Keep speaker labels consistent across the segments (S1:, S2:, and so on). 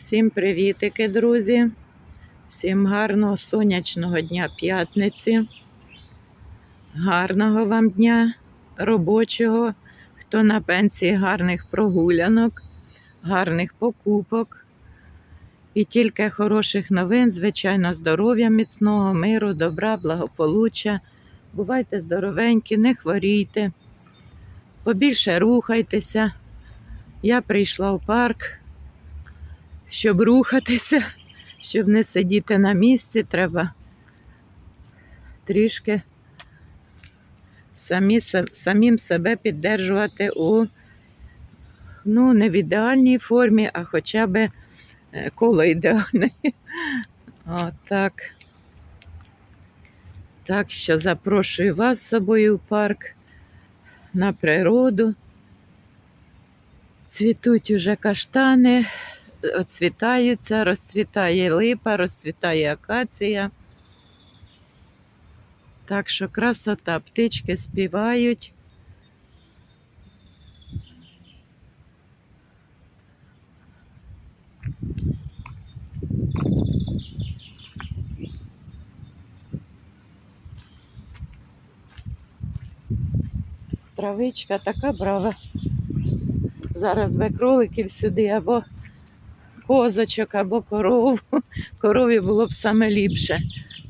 S1: Всім привітики, друзі! Всім гарного сонячного дня п'ятниці. Гарного вам дня робочого, хто на пенсії гарних прогулянок, гарних покупок. І тільки хороших новин, звичайно, здоров'я міцного, миру, добра, благополуччя. Бувайте здоровенькі, не хворійте, побільше рухайтеся. Я прийшла в парк щоб рухатися, щоб не сидіти на місці, треба трішки самі, самим себе піддержувати у ну, не в ідеальній формі, а хоча б е, коло ідеальної. Отак. Так що запрошую вас з собою в парк на природу. Цвітуть уже каштани, оцвітаються, розцвітає липа, розцвітає акація. Так що красота, птички співають. Травичка така брава. Зараз би кроликів сюди або козочок або корову. Корові було б саме ліпше.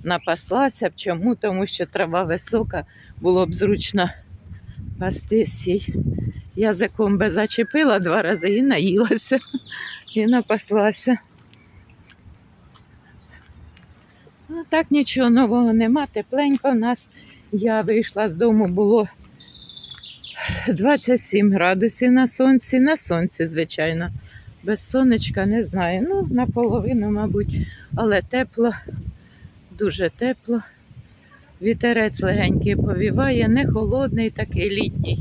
S1: Напаслася б чому? Тому що трава висока, було б зручно пастись їй. Язиком би зачепила два рази і наїлася, і напаслася. Ну, так нічого нового нема, тепленько в нас. Я вийшла з дому, було 27 градусів на сонці, на сонці, звичайно. Без сонечка не знаю. Ну, наполовину, мабуть, але тепло, дуже тепло. Вітерець легенький повіває, не холодний, такий літній.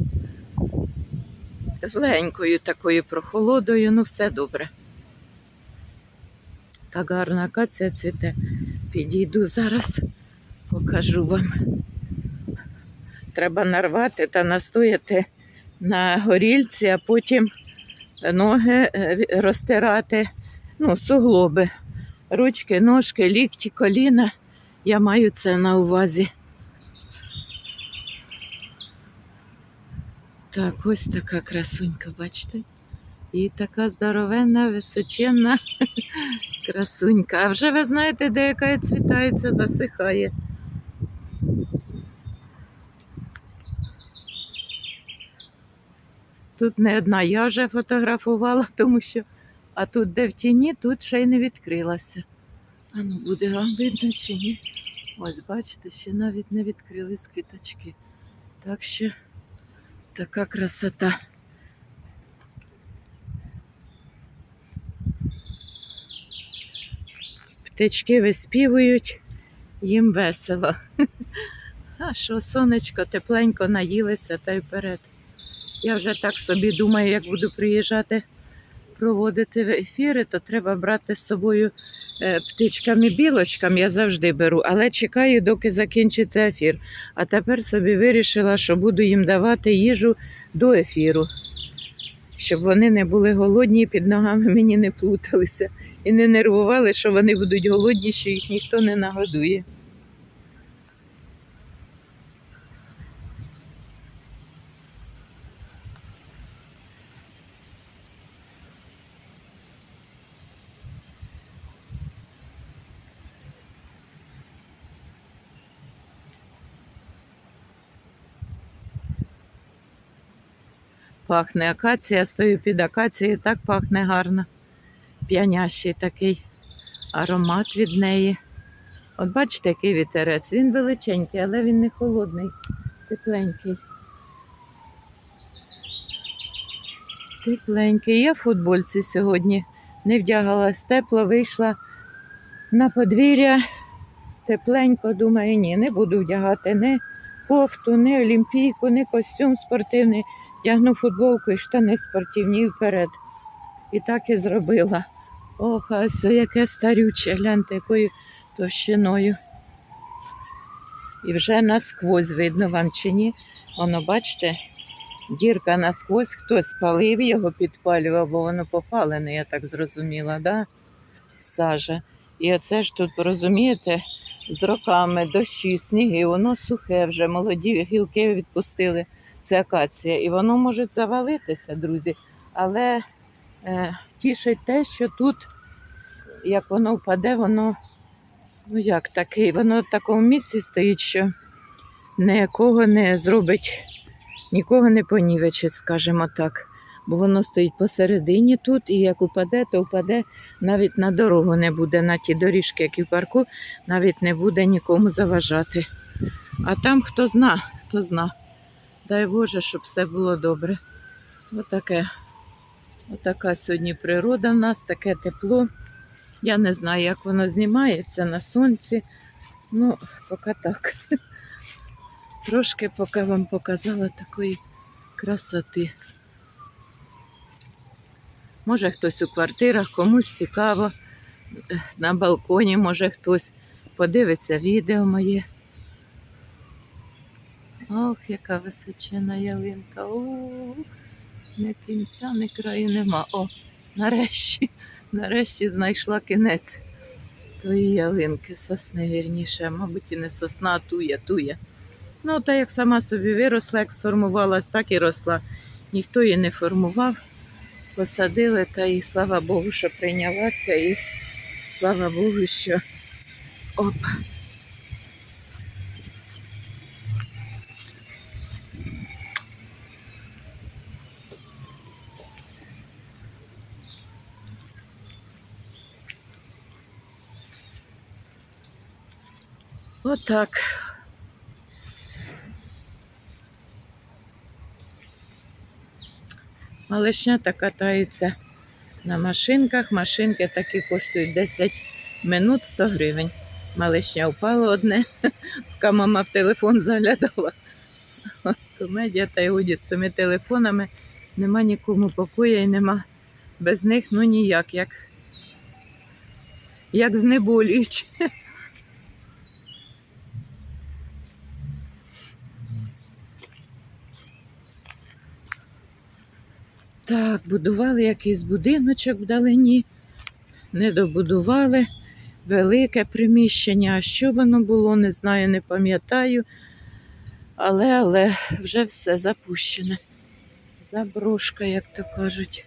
S1: З легенькою такою прохолодою, ну все добре. Так гарна акація цвіте. Підійду зараз, покажу вам. Треба нарвати та настояти на горільці, а потім ноги е, розтирати, ну, суглоби, ручки, ножки, лікті, коліна. Я маю це на увазі. Так, ось така красунька, бачите? І така здоровенна, височенна красунька. А вже ви знаєте, де яка цвітається, засихає. Тут не одна я вже фотографувала, тому що а тут, де в тіні, тут ще й не відкрилася. А ну буде вам видно чи ні? Ось бачите, ще навіть не відкрились квіточки. Так що така красота. Птички виспівують, їм весело. А що, сонечко, тепленько наїлися та й вперед. Я вже так собі думаю, як буду приїжджати проводити ефіри, то треба брати з собою е, птичками білочкам. Я завжди беру, але чекаю, доки закінчиться ефір. А тепер собі вирішила, що буду їм давати їжу до ефіру, щоб вони не були голодні і під ногами мені не плуталися і не нервували, що вони будуть голодні, що їх ніхто не нагодує. Пахне акація, стою під акацією, так пахне гарно. П'янящий такий аромат від неї. От бачите, який вітерець. Він величенький, але він не холодний, тепленький. Тепленький. Я в футбольці сьогодні не вдягалась тепло, вийшла на подвір'я. Тепленько, думаю, ні, не буду вдягати ні кофту, ні олімпійку, ні костюм спортивний. Вдягну футболку і штани спортивні вперед. І так і зробила. Ох, а ось яке старюче, гляньте, якою товщиною. І вже насквозь видно вам чи ні. Воно, бачите, дірка насквозь, хтось палив його, підпалював, бо воно попалене, я так зрозуміла, да? сажа. І оце ж тут, розумієте, з роками дощі, сніги, воно сухе вже, молоді гілки відпустили. Це акація. І воно може завалитися, друзі. Але е, тішить те, що тут, як воно впаде, воно, ну як такий, воно в такому місці стоїть, що ніякого не зробить, нікого не понівечить, скажімо так. Бо воно стоїть посередині тут, і як упаде, то впаде навіть на дорогу не буде, на ті доріжки, які в парку, навіть не буде нікому заважати. А там хто зна, хто зна. Дай Боже, щоб все було добре. Отаке. Отака сьогодні природа в нас, таке тепло. Я не знаю, як воно знімається на сонці. Ну, поки так. Трошки поки вам показала такої красоти. Може хтось у квартирах, комусь цікаво. е, На балконі, може хтось подивиться відео моє. Ох, яка височена ялинка. О, не кінця, ні краю нема. О, нарешті, нарешті знайшла кінець тої ялинки, сосни вірніше. Мабуть, і не сосна, а туя, туя. Ну, та як сама собі виросла, як сформувалась, так і росла. Ніхто її не формував. Посадили, та і слава Богу, що прийнялася, і слава Богу, що оп. Отак. Малишнята катаються на машинках. Машинки такі коштують 10 минут 100 гривень. Малишня впала одне, поки мама в телефон заглядала. Комедія та годі з цими телефонами. Нема нікому покоя і нема без них ну ніяк, як, як знеболюючи. Так, будували якийсь будиночок вдалині, не добудували велике приміщення. А що воно було, не знаю, не пам'ятаю. Але, але вже все запущене. Заброшка, як то кажуть.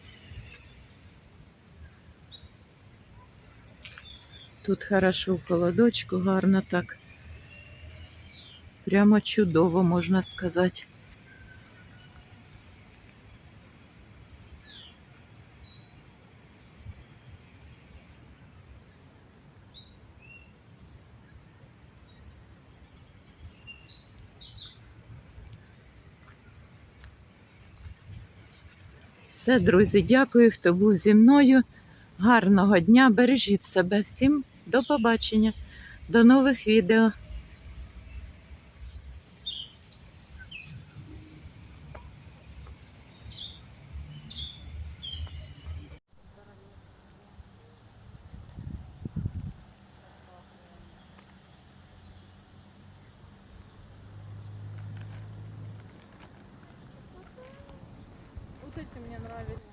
S1: Тут хорошо в холодочку, гарно так. Прямо чудово, можна сказати. Все, друзі, дякую, хто був зі мною. Гарного дня, бережіть себе всім. До побачення, до нових відео.
S2: мне нравится.